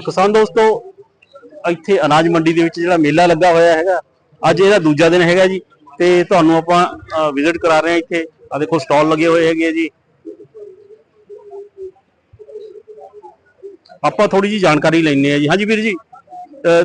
ਕਿਸਾਨ ਦੋਸਤੋ ਇੱਥੇ ਅਨਾਜ ਮੰਡੀ ਦੇ ਵਿੱਚ ਜਿਹੜਾ ਮੇਲਾ ਲੱਗਾ ਹੋਇਆ ਹੈਗਾ ਅੱਜ ਇਹਦਾ ਦੂਜਾ ਦਿਨ ਹੈਗਾ ਜੀ ਤੇ ਤੁਹਾਨੂੰ ਆਪਾਂ ਵਿਜ਼ਿਟ ਕਰਾ ਰਹੇ ਹਾਂ ਇੱਥੇ। ਆ ਦੇਖੋ ਸਟਾਲ ਲੱਗੇ ਹੋਏ ਹੈਗੇ ਜੀ। ਆਪਾਂ ਥੋੜੀ ਜੀ ਜਾਣਕਾਰੀ ਲੈਣੇ ਆ ਜੀ। ਹਾਂਜੀ ਵੀਰ ਜੀ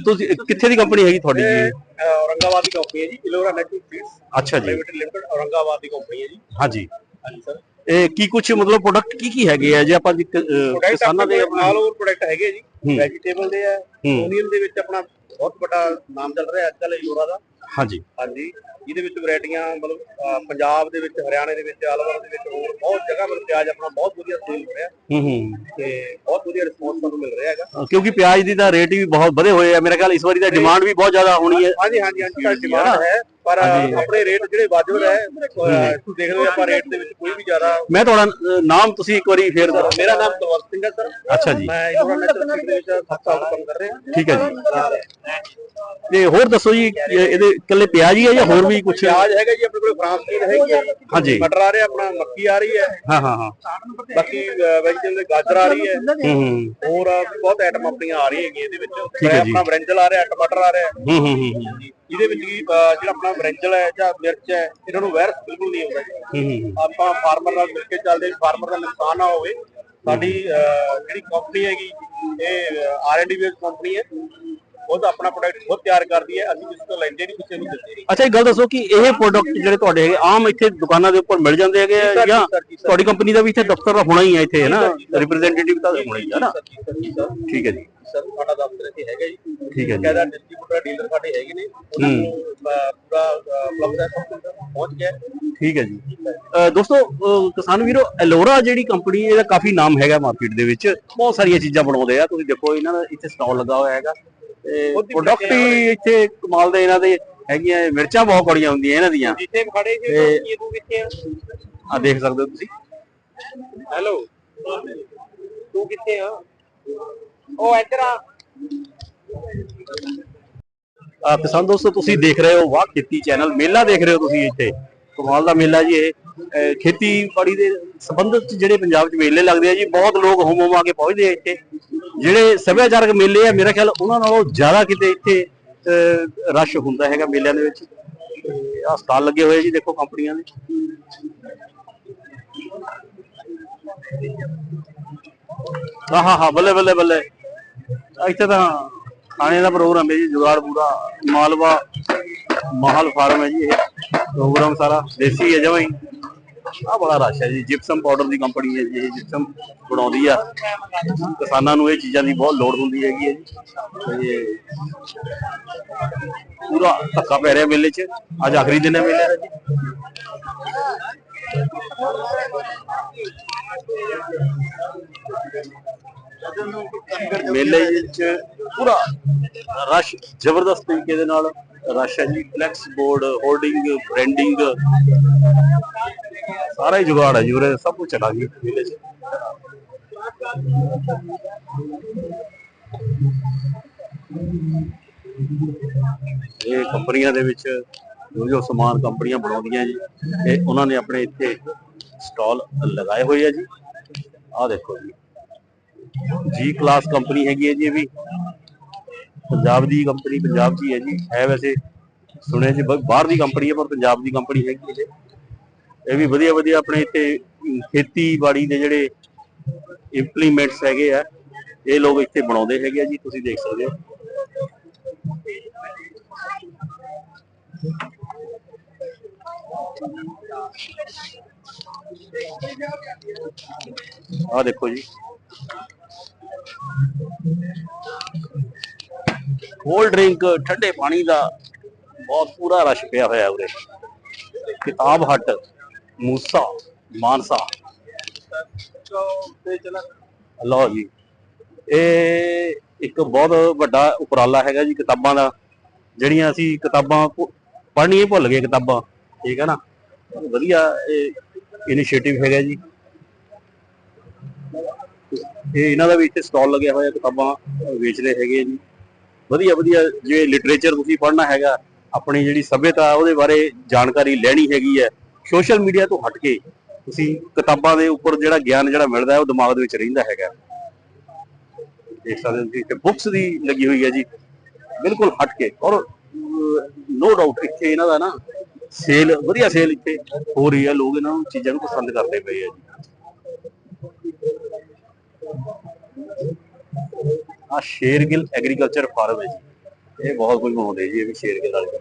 ਤੁਸੀਂ ਕਿੱਥੇ ਦੀ ਕੰਪਨੀ ਹੈਗੀ ਤੁਹਾਡੀ ਜੀ? ਔਰੰਗਾਬਾਦ ਦੀ ਕੰਪਨੀ ਹੈ ਜੀ ਇਲੋਰਾ ਨੈਟਵਰਕ ਫੀਡਸ ਅੱਛਾ ਜੀ। ਲਿਮਟਿਡ ਔਰੰਗਾਬਾਦ ਦੀ ਕੰਪਨੀ ਹੈ ਜੀ। ਹਾਂਜੀ। ਹਾਂਜੀ ਸਰ ਇਹ ਕੀ ਕੁਝ ਮਤਲਬ ਪ੍ਰੋਡਕਟ ਕੀ ਕੀ ਹੈਗੇ ਆ ਜੇ ਆਪਾਂ ਜੀ ਕ- ਅ, ਪ੍ਰੋਡਕਟ ਕਿਸਾਨਾਂ ਦੇ ਆਲ ਓਵਰ ਪ੍ਰੋਡਕਟ ਹੈਗੇ ਜੀ। ਵੈਜੀਟੇਬਲ ਦੇ ਹੈ ਹੂੰ। ਓਨੀਅਨ ਦੇ ਵਿੱਚ ਆਪਣਾ ਬਹੁਤ ਵੱਡਾ ਨਾਮ ਚੱਲ ਰਿਹਾ ਅੱਜ ਕੱਲ ਇਲੋਰਾ ਦਾ। ਹਾਂਜੀ। ਹਾਂਜੀ। ਇਹਦੇ ਵਿੱਚ ਵੈਰਾਈਟੀਆਂ ਮਤਲਬ ਅਹ, ਪੰਜਾਬ ਦੇ ਵਿੱਚ ਹਰਿਆਣੇ ਦੇ ਵਿੱਚ ਆਲਵਰ ਦੇ ਵਿੱਚ ਹੋਰ ਬਹੁਤ ਜਗ੍ਹਾ ਮਤਲਬ ਪਿਆਜ਼ ਆਪਣਾ ਬਹੁਤ ਵਧੀਆ ਸੇਲ ਹੋ ਰਿਹਾ। ਹੂੰ ਹੂੰ। ਤੇ ਬਹੁਤ ਵਧੀਆ ਰਿਸਪੌਂਸ ਸਾਨੂੰ ਮਿਲ ਰਿਹਾ ਹੈਗਾ। ਕਿਉਂਕਿ ਪਿਆਜ਼ ਦੀ ਤਾਂ ਰੇਟ ਵੀ ਬਹੁਤ ਵਧੇ ਹੋਏ ਆ। ਮੇਰੇ ਖਿਆਲ ਇਸ ਵਾਰੀ ਤਾਂ ਡਿਮਾਂਡ ਵੀ ਬਹੁਤ ਜ਼ਿਆਦਾ ਹੋਣੀ ਹੈ। ਹਾਂਜੀ ਹਾਂਜੀ ਹਾਂਜੀ ਡਿਮਾਂਡ ਹੈ। ਪਰ। ਆਪਣੇ ਰੇਟ ਜਿਹੜੇ ਵਾਜਬ ਹੈ ਅਹ, ਤੁਸੀਂ ਦੇਖ ਲਓ ਆਪਾਂ ਰੇਟ ਦੇ ਵਿੱਚ ਕੋਈ ਵੀ ਜ਼ਿਆਦਾ ਮੈਂ ਤੁਹਾਡਾ ਨਾਮ ਤੁਸੀਂ ਇੱਕ ਵਾਰੀ ਫੇਰ ਦੱਸੋ। ਮੇਰਾ ਨਾਮ ਕੁਲਵੰਤ ਸਿੰਘ ਹੈ ਸਰ। ਅੱਛਾ ਜੀ। ਮੈਂ ਫੀਡ ਦੇ ਵਿੱਚ 7 ਸਾਲ ਤੋਂ ਕੰਮ ਕਰ ਰਿਹਾ। ਠੀਕ ਹੈ ਜੀ। ਤੇ ਹੋਰ ਦੱਸੋ ਜੀ ਇਹ- ਇਹਦੇ ਇਕੱਲੇ ਪਿਆਜ਼ ਹੀ ਹੈ ਜਾਂ ਹੋਰ ਵੀ ਕੁਝ ਪਿਆਜ਼ ਹੈਗਾ ਜੀ ਆਪਣੇ ਕੋਲ ਫਰਾਂਸ ਚੀਨ ਹੈਗੀ ਹੈ ਹਾਂਜੀ। ਮਟਰ ਆ ਰਿਹਾ ਆਪਣਾ ਮੱਕੀ ਆ ਰਹੀ ਹੈ। ਹਾਂ ਹਾਂ ਹਾਂ। ਬਾਕੀ ਵੈਜੀਟੇਬਲ ਦੇ ਗਾਜਰ ਆ ਰਹੀ ਹੈ। ਹੂੰ ਹੂੰ। ਹੋਰ ਵੀ ਬਹੁਤ ਆਈਟਮ ਆਪਣੀਆਂ ਆ ਰਹੀਆਂ ਹੈਗੀਆਂ ਇਹਦੇ ਵਿੱਚ। ਠੀਕ ਹੈ ਜੀ। ਆਪਣਾ ਬ੍ਰਿੰਜਲ ਆ ਰਿਹਾ ਟਮਾਟਰ ਆ ਰਿਹਾ। ਹੂੰ ਹੂੰ ਹੂੰ ਹੂੰ, ਇਹਦੇ ਵਿੱਚ ਕੀ ਅਹ, ਜਿਹੜਾ ਆਪਣਾ ਬ੍ਰਿੰਜਲ ਹੈ ਜਾਂ ਮਿਰਚ ਹੈ ਇਹਨਾਂ ਨੂੰ ਵਾਇਰਸ ਬਿਲਕੁਲ ਨਹੀਂ ਆਉਂਦਾ ਜੀ। ਹੂੰ ਹੂੰ ਆਪਾਂ ਫਾਰਮਰ ਨਾਲ ਮਿਲ ਕੇ ਚੱਲਦੇ ਫਾਰਮਰ ਦਾ ਨੁਕਸਾਨ ਨਾ ਹੋਵੇ। ਸਾਡੀ ਜਿਹੜੀ ਕੰਪਨੀ ਹੈਗੀ ਇਹ R and D base company ਹੈ। ਤਾਂ ਆਪਣਾ ਪ੍ਰੋਡਕਟ ਖੁਦ ਤਿਆਰ ਕਰਦੀ ਹੈ ਅਸੀਂ ਕਿਸੇ ਤੋਂ ਲੈਂਦੇ ਨਹੀਂ ਕਿਸੇ ਨੂੰ ਦਿੰਦੇ ਨਹੀਂ। ਅੱਛਾ ਇੱਕ ਗੱਲ ਦੱਸੋ ਕਿ ਇਹ ਪ੍ਰੋਡਕਟ ਜਿਹੜੇ ਤੁਹਾਡੇ ਹੈਗੇ ਆਮ ਇੱਥੇ ਦੁਕਾਨਾਂ ਦੇ ਉੱਪਰ ਮਿਲ ਜਾਂਦੇ ਹੈਗੇ ਆ ਜੀ। ਤੁਹਾਡੀ ਕੰਪਨੀ ਦਾ ਵੀ ਇੱਥੇ ਦਫ਼ਤਰ ਹੋਣਾ ਹੀ ਹੈ ਇੱਥੇ ਹੈ ਨਾ। ਰਿਪਰੈਜ਼ੈਂਟੇਟਿਵ ਤਾਂ ਹੋਣਾ ਹੀ ਹੈ ਨਾ ਠੀਕ ਹੈ ਜੀ। ਸਰ ਸਾਡਾ ਦਫ਼ਤਰ ਇੱਥੇ ਹੈਗਾ ਜੀ। ਠੀਕ ਹੈ ਜੀ। ਕਹਿੰਦਾ ਡਿਸਟ੍ਰੀਬਿਊਟਰ ਡੀਲਰ ਸਾਡੇ ਹੈਗੇ ਨੇ। ਉਹਨਾਂ ਨੂੰ ਪੂਰਾ ਪਲੱਗ ਪਹੁੰਚ ਗਿਆ। ਠੀਕ ਹੈ ਜੀ। ਦੋਸਤੋ ਕਿਸਾਨ ਵੀਰੋ ਐਲੋਰਾ ਜਿਹੜੀ ਕੰਪਨੀ ਇਹਦਾ ਕਾਫੀ ਨਾਮ ਹੈਗਾ ਮਾਰਕੀਟ ਦੇ ਵਿੱਚ। ਬਹੁਤ ਸਾਰੀਆਂ ਚੀਜ਼ਾਂ ਬਣਾਉਂਦੇ ਆ। ਤੁਸੀਂ ਦੇਖੋ ਇਹਨਾਂ ਦਾ ਇੱਥੇ ਸਟਾਲ ਲੱਗਾ ਹੋਇਆ ਹੈਗਾ। ਪ੍ਰੋਡਕਟ ਹੀ ਇੱਥੇ ਕਮਾਲ ਦੇ ਇਹਨਾਂ ਦੇ ਹੈਗੀਆਂ ਇਹ ਮਿਰਚਾਂ ਬਹੁਤ ਕੌੜੀਆਂ ਹੁੰਦੀਆਂ ਇਹਨਾਂ ਦੀਆਂ। ਜਿੱਥੇ ਵੀ ਖੜੇ ਸੀ ਤੇ- ਕੀ ਤੂੰ ਕਿੱਥੇ ਆ। ਆ ਦੇਖ ਸਕਦੇ ਹੋ ਤੁਸੀਂ। ਹੈਲੋ। ਤੂੰ ਕਿੱਥੇ ਆ? ਉਹ ਇੱਧਰ ਆ। ਆ ਕਿਸਾਨ ਦੋਸਤੋ ਤੁਸੀਂ ਦੇਖ ਰਹੇ ਹੋ ਵਾਹ ਖੇਤੀ ਚੈਨਲ ਮੇਲਾ ਦੇਖ ਰਹੇ ਹੋ ਤੁਸੀਂ ਇੱਥੇ। ਕਮਾਲ ਦਾ ਮੇਲਾ ਜੀ ਇਹ। ਅਹ ਖੇਤੀਬਾੜੀ ਦੇ ਸੰਬੰਧਿਤ ਜਿਹੜੇ ਪੰਜਾਬ 'ਚ ਮੇਲੇ ਲੱਗਦੇ ਆ ਜੀ ਬਹੁਤ ਲੋਕ ਹੋਮ ਹੋਮ ਆ ਕੇ ਪਹੁੰਚਦੇ ਆ ਇੱਥੇ। ਜਿਹੜੇ ਸੱਭਿਆਚਾਰਕ ਮੇਲੇ ਆ, ਮੇਰਾ ਖਿਆਲ ਉਹਨਾਂ ਨਾਲੋਂ ਜ਼ਿਆਦਾ ਕਿਤੇ ਇੱਥੇ ਰਸ਼ ਹੁੰਦਾ ਹੈਗਾ ਮੇਲਿਆਂ ਦੇ ਵਿੱਚ। ਆ ਲੱਗੇ ਹੋਏ ਜੀ, ਦੇਖੋ ਕੰਪਨੀਆਂ ਦੇ। ਹਾਂ ਹਾਂ ਬੱਲੇ ਬੱਲੇ ਬੱਲੇ। ਇੱਥੇ ਤਾਂ ਖਾਣੇ ਦਾ ਪ੍ਰੋਗਰਾਮ ਹੈ ਜੀ, ਜੁਗਾੜ ਪੂਰਾ, ਮਾਲਵਾ ਮਾਹਲ ਫਾਰਮ ਹੈ ਜੀ ਇਹ। ਪ੍ਰੋਗਰਾਮ ਸਾਰਾ ਦੇਸੀ ਹੈ ਜਮਾਂ ਹੀ। ਆ ਬੜਾ ਰਸ਼ ਹੈ ਜੀ। ਜਿਪਸਮ ਪਾਊਡਰ ਦੀ ਕੰਪਨੀ ਹੈ ਜੀ, ਇਹ ਜਿਪਸਮ ਬਣਾਉਂਦੀ ਆ। ਕਿਸਾਨਾਂ ਨੂੰ ਇਹ ਚੀਜ਼ਾਂ ਦੀ ਬਹੁਤ ਲੋੜ ਹੁੰਦੀ ਹੈਗੀ ਹੈ ਜੀ। ਤੇ ਪੂਰਾ ਧੱਕਾ ਪੈ ਰਿਹਾ ਮੇਲੇ 'ਚ। ਅੱਜ ਆਖਰੀ ਦਿਨ ਹੈ ਮੇਲੇ ਦਾ ਜੀ। ਮੇਲੇ ਵਿੱਚ ਪੂਰਾ ਰਸ਼, ਜ਼ਬਰਦਸਤ ਤਰੀਕੇ ਦੇ ਨਾਲ ਰਸ਼ ਹੈ ਜੀ। ਫਲੈਕਸ ਬੋਰਡ ਹੋਰਡਿੰਗ ਬ੍ਰੈਂਡਿੰਗ ਸਾਰਾ ਹੀ ਜੁਗਾੜ ਹੈ ਜੀ ਉਰੇ, ਸਭ ਕੁਝ ਚਲਾ ਗਿਆ ਮੇਲੇ 'ਚ ਇਹ ਕੰਪਨੀਆਂ ਦੇ ਵਿੱਚ ਜੋ ਜੋ ਸਮਾਨ ਕੰਪਨੀਆਂ ਬਣਾਉਂਦੀਆਂ ਜੀ, ਇਹ ਉਹਨਾਂ ਨੇ ਆਪਣੇ ਇੱਥੇ ਸਟਾਲ ਲਗਾਏ ਹੋਏ ਆ ਜੀ। ਆਹ ਦੇਖੋ ਜੀ। ਜੀ ਕਲਾਸ ਕੰਪਨੀ ਹੈਗੀ ਹੈ ਜੀ ਇਹ ਵੀ। ਪੰਜਾਬ ਦੀ ਕੰਪਨੀ, ਪੰਜਾਬ 'ਚ ਹੀ ਹੈ ਜੀ। ਹੈ ਵੈਸੇ ਸੁਣਿਆ ਜੀ ਬਾਹਰ ਦੀ ਕੰਪਨੀ ਹੈ, ਪਰ ਪੰਜਾਬ ਦੀ ਕੰਪਨੀ ਹੈਗੀ ਹੈ। ਇਹ। ਵੀ ਵਧੀਆ ਵਧੀਆ ਆਪਣੇ ਇੱਥੇ ਖੇਤੀਬਾੜੀ ਦੇ ਜਿਹੜੇ ਇੰਪਲੀਮੈਂਟਸ ਹੈਗੇ ਆ, ਇਹ ਲੋਕ ਇੱਥੇ ਬਣਾਉਂਦੇ ਹੈਗੇ ਆ ਜੀ, ਤੁਸੀਂ ਦੇਖ ਸਕਦੇ ਹੋ। ਆਹ ਦੇਖੋ ਜੀ। ਕੋਲਡ ਡਰਿੰਕ ਠੰਡੇ ਪਾਣੀ ਦਾ ਬਹੁਤ ਪੂਰਾ ਰਸ਼ ਪਿਆ ਹੋਇਆ ਉਰੇ। ਕਿਤਾਬ ਹੱਟ। ਮੂਸਾ, ਮਾਨਸਾ। ਲਓ ਜੀ। ਇਹ ਇੱਕ ਬਹੁਤ ਵੱਡਾ ਉਪਰਾਲਾ ਹੈਗਾ ਜੀ ਕਿਤਾਬਾਂ ਦਾ, ਜਿਹੜੀਆਂ ਅਸੀਂ ਕਿਤਾਬਾਂ ਪੜ੍ਹਨੀਆਂ ਹੀ ਭੁੱਲ ਗਏ ਕਿਤਾਬਾਂ, ਠੀਕ ਹੈ ਨਾ? ਵਧੀਆ ਇਹ ਇਨੀਸ਼ੀਏਟਿਵ ਹੈਗਾ ਜੀ। ਇਹ ਇਹਨਾਂ ਦਾ ਵੀ ਇੱਥੇ ਸਟਾਲ ਲੱਗਿਆ ਹੋਇਆ ਕਿਤਾਬਾਂ ਵੇਚ ਰਹੇ ਹੈਗੇ ਜੀ। ਵਧੀਆ ਵਧੀਆ ਜੇ ਲਿਟਰੇਚਰ ਤੁਸੀਂ ਪੜ੍ਹਨਾ ਹੈਗਾ, ਆਪਣੀ ਜਿਹੜੀ ਸਭਿਅਤਾ ਉਹਦੇ ਬਾਰੇ ਜਾਣਕਾਰੀ ਲੈਣੀ ਹੈਗੀ ਹੈ। ਸੋਸ਼ਲ ਮੀਡੀਆ ਤੋਂ ਹਟ ਕੇ ਤੁਸੀਂ ਕਿਤਾਬਾਂ ਦੇ ਉੱਪਰ ਜਿਹੜਾ ਗਿਆਨ ਜਿਹੜਾ ਮਿਲਦਾ ਹੈ, ਉਹ ਦਿਮਾਗ ਦੇ ਵਿੱਚ ਰਹਿੰਦਾ ਹੈਗਾ। ਦੇਖ ਸਕਦੇ ਹੋ ਤੁਸੀਂ ਤੇ ਬੁੱਕਸ ਦੀ ਲੱਗੀ ਹੋਈ ਹੈ ਜੀ। ਬਿਲਕੁਲ ਹਟ ਕੇ ਔਰ ਨੋ ਡਾਊਟ ਇੱਥੇ ਇਹਨਾਂ ਦਾ ਨਾ ਸੇਲ ਵਧੀਆ ਸੇਲ ਇੱਥੇ ਹੋ ਰਹੀ ਹੈ। ਲੋਕ ਇਹਨਾਂ ਨੂੰ ਚੀਜ਼ਾਂ ਨੂੰ ਪਸੰਦ ਕਰਦੇ ਪਏ ਆ ਜੀ। ਆ ਸ਼ੇਰਗਿਲ ਐਗਰੀਕਲਚਰ ਫਾਰਮ ਹੈ ਜੀ। ਇਹ ਬਹੁਤ ਕੁਝ ਬਣਾਉਂਦੇ ਜੀ, ਇਹ ਵੀ ਸ਼ੇਰਗਿਲ ਵਾਲੇ।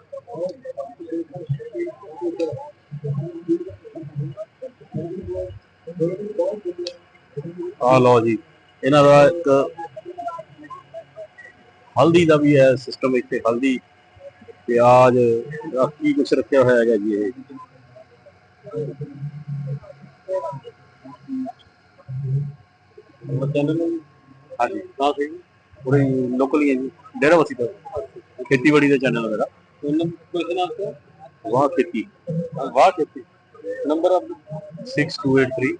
ਆ ਲਓ ਜੀ ਇਹਨਾਂ ਦਾ ਇੱਕ ਹਲਦੀ ਦਾ ਵੀ ਹੈ ਸਿਸਟਮ ਇੱਥੇ ਹਲਦੀ ਪਿਆਜ਼ ਕੀ ਕੁਛ ਰੱਖਿਆ ਹੋਇਆ ਹੈਗਾ ਜੀ ਇਹ। ਹਾਂਜੀ। ਤਾਂ ਸਹੀ ਪੂਰੇ ਲੋਕਲ ਹੀ ਹੈ ਜੀ। ਡੇਰਾ ਵਸੀ ਦਾ ਖੇਤੀਬਾੜੀ ਦਾ ਚੈਨਲ ਮੇਰਾ। ਵਾਹ ਖੇਤੀ। ਵਾਹ ਖੇਤੀ। ਨੰਬਰ ਆਪ 6283